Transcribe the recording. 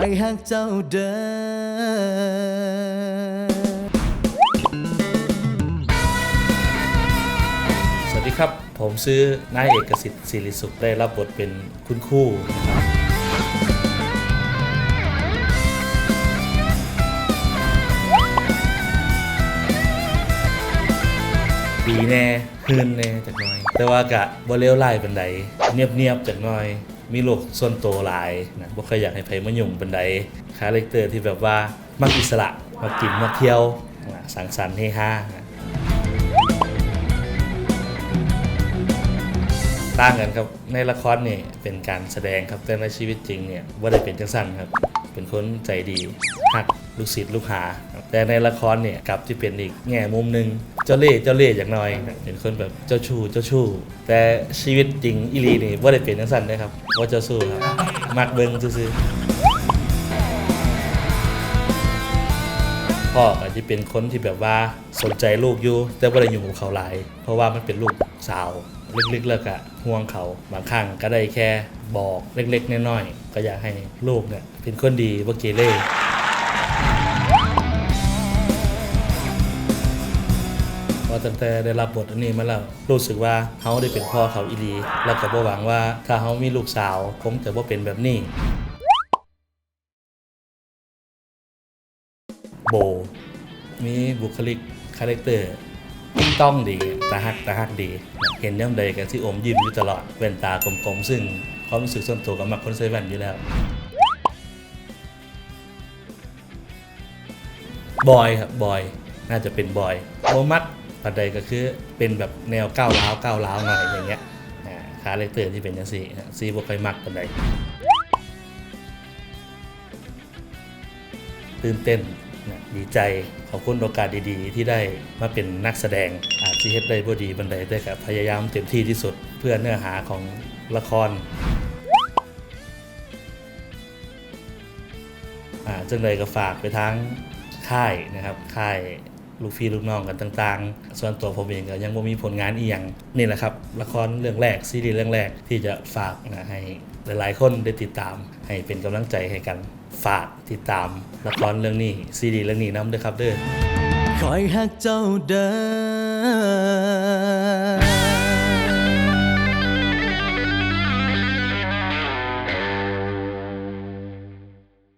อยหักเจ้าเด้อสวัสดีครับ ผมซื้อนายเอกสิทธิ์ศิริสุขได้รับบทเป็นคุณครูนะครับปีแน่คืนแน่จากหน้อย แต่ว่ากะบ่เลวไล่เป็นใดเงียบๆจากหน้อย มีโลกส่วนตัวหลายนะบ่เคยอยากให้ไผมายุ่งเป็นใดคาแรคเตอร์ที่แบบว่ามักอิสระมากินมาเที่ยวนะสังสรรค์เฮฮาต่างกันครับในละครนี่เป็นการแสดงครับแต่ในชีวิตจริงเนี่ยว่าได้เป็นจังสั้นครับ เป็นคนใจดีหักลูกศิษย์ลูกหา แต่ในละครเนี่ยกลับที่เป็นอีกแง่มุมหนึ่งเจ้าเล่ห์เจ้าเล่ห์อย่างน้อยเป็นคนแบบเจ้าชู้เจ้าชู้แต่ชีวิตจริงอีลีนี่ว่าได้เป็นจังสั้นนะครับว่าเจ้าสู้ครับมักเบิ้งซื่อพ่ออาจจะเป็นคนที่แบบว่าสนใจลูกอยู่ แต่ว่าได้อยู่กับเขาหลาย เพราะว่ามันเป็นลูกสาวลึกๆแล้วก็ห่วงเขาบางครั้งก็ได้แค่บอกเล็กๆน้อยๆก็อยากให้ลูกเนี่ยเป็นคนดีว่าเกเร ตั้งแต่ได้รับบทอันนี้มาแล้วรู้สึกว่าเขาได้เป็นพ่อเขาอีหลี แล้วก็บ่หวังว่าถ้าเขามีลูกสาวคงจะบ่เป็นแบบนี้ โบ มีบุคลิกคาแรคเตอร์ต้องดีตาฮักตาฮักดี เห็นย่ำใดกันที่อมยิ้มอยู่ตลอดแว่นตากลมๆ ซึ่งความรู้สึกส่วนตัวกับมักคนใส่แว่นอยู่แล้ว บอยครับบอย น่าจะเป็นบอยโมมัด ปัจใดก็คือเป็นแบบแนวก้าวร้าวก้าวร้าวหน่อยอย่างเงี้ยอ่าคาแรคเตอร์ที่เป็นอย่างสี่ซีบ่ค่อยมักปัจใดตื่นเต้นดีใจขอบคุณโอกาสดีๆ ที่ได้มาเป็นนักแสดงอาจจะเฮ็ดได้บ่ดีบันไดแต่ก็พยายามเต็มที่ที่สุดเพื่อเนื้อหาของละครจังเลยก็ฝากไปทั้งค่ายนะครับค่าย ลูกพี่ลูกน้องกันต่างๆ ส่วนตัวผมเองก็ยังบ่มีผลงานอีกอย่างนี่แหละครับ ละครเรื่องแรกซีรีส์เรื่องแรกที่จะฝากนะให้หลายๆคนได้ติดตาม ให้เป็นกำลังใจให้กันฝากติดตามละครเรื่องนี้ซีรีส์เรื่องนี้นำด้วยครับเด้อคอยหักเจ้าเด้อ